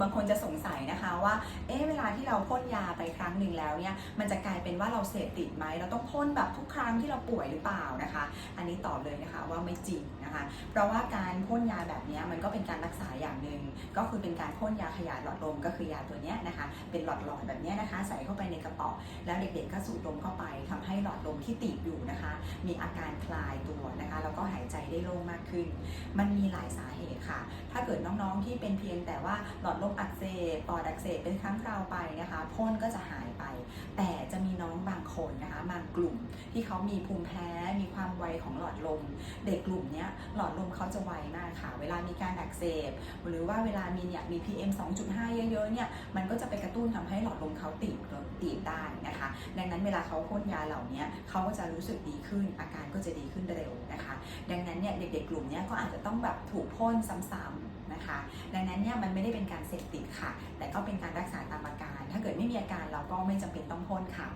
บางคนจะสงสัยนะคะว่า เอ๊ะเวลาที่เราพ่นยาไปครั้งหนึ่งแล้วเนี่ย มันจะกลายเป็นว่าเราเสพติดไหม เราต้องพ่นแบบทุกครั้งที่เราป่วยหรือเปล่านะคะ อันนี้ตอบเลยนะคะว่าไม่จริงนะคะ เพราะว่าการพ่นยาแบบนี้มันก็เป็นการรักษาอย่างหนึ่ง ก็คือเป็นการพ่นยาขยายหลอดลมก็คือยาตัวเนี้ยนะคะ เป็นหลอดๆแบบเนี้ยนะคะ ใส่เข้าไปในกระป๋อแล้วเด็กๆก็สูดลมเข้าไปทำให้หลอดลมที่ติดอยู่นะคะ มีอาการคลายตัวนะคะ แล้วก็ ได้โล่งมากขึ้น มันมีหลายสาเหตุค่ะ ถ้าเกิดน้องๆที่เป็นเพียงแต่ว่าหลอดลมอักเสบปอดอักเสบเป็นครั้งคราวไปนะคะ พ่นก็จะหายไป แต่ กลุ่มที่เขามีภูมิแพ้มีความไวของหลอดลม เด็กกลุ่มนี้หลอดลมเขาจะไวมากค่ะ เวลามีการอักเสบ หรือว่าเวลามีเนี่ยมี PM 2.5 เยอะๆเนี่ยมันก็จะไปกระตุ้นทำให้หลอดลมเขาตีบตีบได้นะคะ ดังนั้นเวลาเขาพ่นยาเหล่านี้เขาก็จะรู้สึกดีขึ้น อาการก็จะดีขึ้นเร็วนะคะ ดังนั้นเนี่ยเด็กๆกลุ่มนี้ก็อาจจะต้องแบบถูกพ่นซ้ำๆนะคะ ดังนั้นเนี่ยมันไม่ได้เป็นการเสพติดค่ะ แต่ก็เป็นการรักษาตามอาการ ถ้าเกิดไม่มีอาการเราก็ไม่จำเป็นต้องพ่นค่ะ